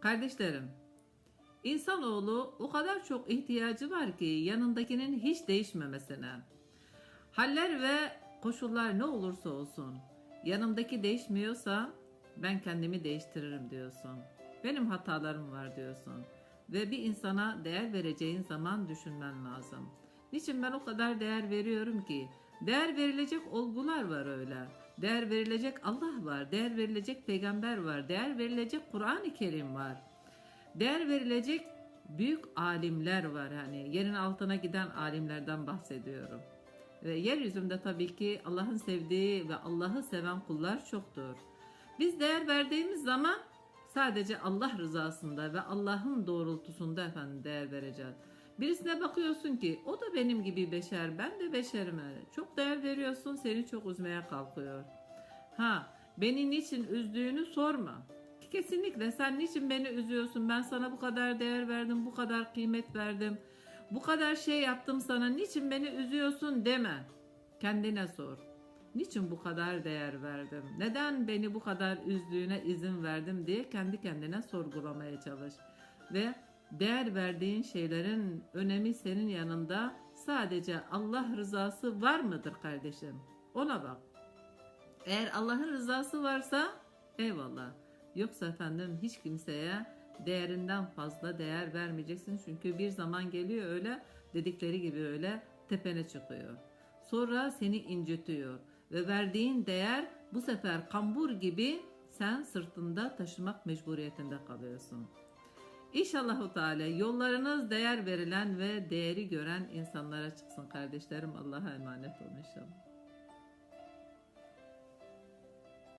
Kardeşlerim, insanoğlu o kadar çok ihtiyacı var ki yanındakinin hiç değişmemesine. Haller ve koşullar ne olursa olsun, yanımdaki değişmiyorsa ben kendimi değiştiririm diyorsun. Benim hatalarım var diyorsun. Ve bir insana değer vereceğin zaman düşünmen lazım. Niçin ben o kadar değer veriyorum ki? Değer verilecek olgular var öyle. Değer verilecek Allah var, değer verilecek peygamber var, değer verilecek Kur'an-ı Kerim var. Değer verilecek büyük alimler var hani yerin altına giden alimlerden bahsediyorum. Ve yeryüzünde tabii ki Allah'ın sevdiği ve Allah'ı seven kullar çoktur. Biz değer verdiğimiz zaman sadece Allah rızasında ve Allah'ın doğrultusunda efendim değer vereceğiz. Birisine bakıyorsun ki o da benim gibi beşer, ben de beşerim. Çok değer veriyorsun, seni çok üzmeye kalkıyor. Ha, beni niçin üzdüğünü sorma. Kesinlikle sen niçin beni üzüyorsun? Ben sana bu kadar değer verdim, bu kadar kıymet verdim. Bu kadar şey yaptım sana. Niçin beni üzüyorsun deme. Kendine sor. Niçin bu kadar değer verdim? Neden beni bu kadar üzdüğüne izin verdim diye kendi kendine sorgulamaya çalış. Ve değer verdiğin şeylerin önemi senin yanında sadece Allah rızası var mıdır kardeşim? Ona bak. Eğer Allah'ın rızası varsa eyvallah. Yoksa efendim hiç kimseye değerinden fazla değer vermeyeceksin. Çünkü bir zaman geliyor öyle dedikleri gibi öyle tepene çıkıyor. Sonra seni incitiyor ve verdiğin değer bu sefer kambur gibi sen sırtında taşımak mecburiyetinde kalıyorsun. İnşallah Teala yollarınız değer verilen ve değeri gören insanlara çıksın kardeşlerim. Allah'a emanet olun inşallah.